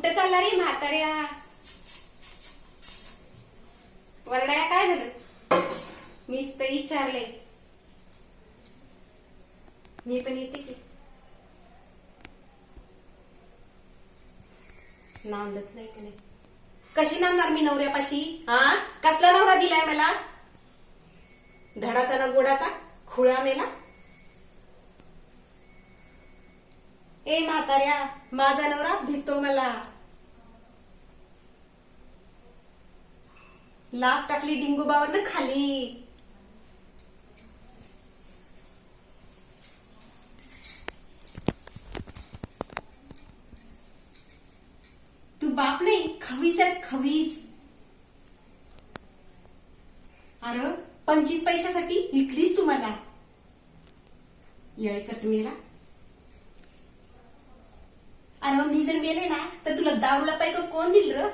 कुठे चालला रे म्हाताऱ्या? वरडाया काय झालं? मीच तर विचारलंय. मी पण येते की. नांदत नाही का नाही? कशी नांदणार मी नवऱ्यापाशी? हा? कसला नवरा दिलाय मला? धडाचा ना गोडाचा? खुळा मेला? ए म्हाताऱ्या माझा नवरा भितो मला. लास्ट टाकली डिंगोबावर खाली. तू बाप नाही खवीस आहेस खवीस. अरे पंचवीस पैशासाठी इकडीच तुम्हाला येळ चटणीला अरे मग मी जर मेले ना तर तुला दारूला पैक कोण दिल र?